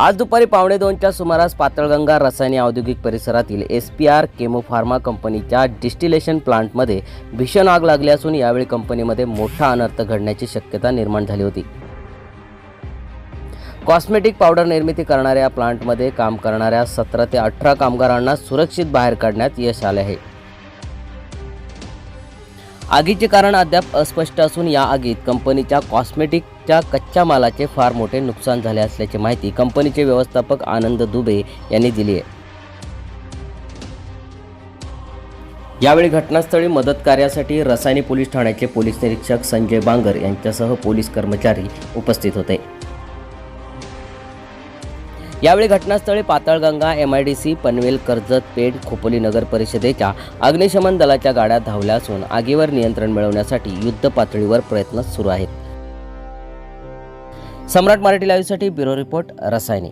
आज दुपारी पावणे दोनच्या सुमारास पातळगंगा रसायने औद्योगिक परिसरातील एस पी आर केमोफार्मा कंपनीच्या डिस्टिलेशन प्लांटमध्ये भीषण आग लागली असून यावेळी कंपनीमध्ये मोठा अनर्थ घडण्याची शक्यता निर्माण झाली होती. कॉस्मेटिक पावडर निर्मिती करणाऱ्या प्लांटमध्ये काम करणाऱ्या सतरा ते अठरा कामगारांना सुरक्षित बाहेर काढण्यात यश आले आहे. आगीचे कारण अद्याप अस्पष्ट असून या आगीत कंपनीच्या कॉस्मेटिकच्या कच्च्या मालाचे फार मोठे नुकसान झाले असल्याची माहिती कंपनीचे व्यवस्थापक आनंद दुबे यांनी दिली आहे. यावेळी घटनास्थळी मदत कार्यासाठी रसायनी पोलीस ठाण्याचे पोलीस निरीक्षक संजय बांगर यांच्यासह पोलीस कर्मचारी उपस्थित होते. यावेळी घटनास्थळी Patalganga M I D C Panvel Karjat पेठ खोपोली नगर परिषदेच्या अग्निशमन दलाच्या गाड्या धावल्या असून आगीवर नियंत्रण मिळवण्यासाठी युद्ध पातळीवर प्रयत्न सुरू आहेत. सम्राट मराठी लाईव्हसाठी ब्युरो रिपोर्ट रसायने.